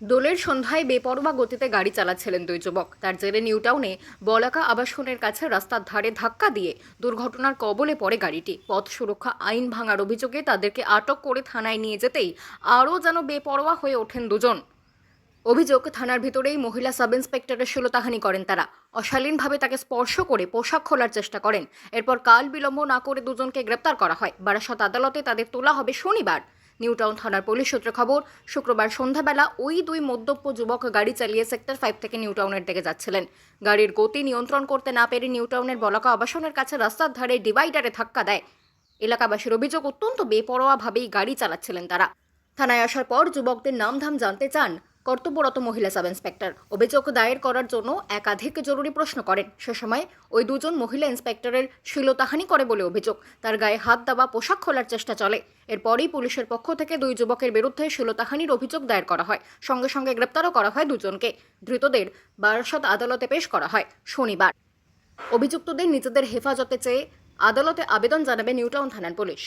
দোলের সন্ধ্যায় বেপরোয়া গতিতে গাড়ি চালাচ্ছিলেন দুই যুবক। তার জেরে নিউটাউনে বলাকা আবাসনের কাছে রাস্তার ধারে ধাক্কা দিয়ে দুর্ঘটনার কবলে পড়ে গাড়িটি। পথ সুরক্ষা আইন ভাঙার অভিযোগে তাদেরকে আটক করে থানায় নিয়ে যেতেই আরও যেন বেপরোয়া হয়ে ওঠেন দুজন। অভিযোগ, থানার ভিতরেই মহিলা সাব ইন্সপেক্টরের সুলতাহানি করেন তারা। অশালীনভাবে তাকে স্পর্শ করে পোশাক খোলার চেষ্টা করেন। এরপর কাল বিলম্ব না করে দুজনকে গ্রেপ্তার করা হয়। বারাসত আদালতে তাদের তোলা হবে শনিবার। নিউটাউন থানার পুলিশ সূত্রে খবর, শুক্রবার সন্ধ্যাবেলা ওই দুই মদ্যপ যুবক গাড়ি চালিয়ে সেক্টর ফাইভ থেকে নিউটাউনের দিকে যাচ্ছিলেন। গাড়ির গতি নিয়ন্ত্রণ করতে না পেরে নিউটাউনের বলাকা আবাসনের কাছে রাস্তার ধারে ডিভাইডারে ধাক্কা দেয়। এলাকাবাসীর অভিযোগ অত্যন্ত বেপরোয়াভাবেই গাড়ি চালাচ্ছিলেন তারা। থানায় আসার পর যুবকদের নামধাম জানতে চান কর্তব্যরত মহিলা সাব ইন্সপেক্টর অভিযোগ দায়ের করার জন্য একাধিক জরুরি প্রশ্ন করেন। সে সময় ওই দুজন মহিলা ইন্সপেক্টরের শিলতাহানি করে বলে অভিযোগ। তার গায়ে হাত দেওয়া পোশাক খোলার চেষ্টা চলে। এরপরই পুলিশের পক্ষ থেকে দুই যুবকের বিরুদ্ধে শিলতাহানির অভিযোগ দায়ের করা হয়। সঙ্গে সঙ্গে গ্রেপ্তারও করা হয় দুজনকে। ধৃতদের বারাসত আদালতে পেশ করা হয় শনিবার। অভিযুক্তদের নিজেদের হেফাজতে চেয়ে আদালতে আবেদন জানাবে নিউটাউন থানার পুলিশ।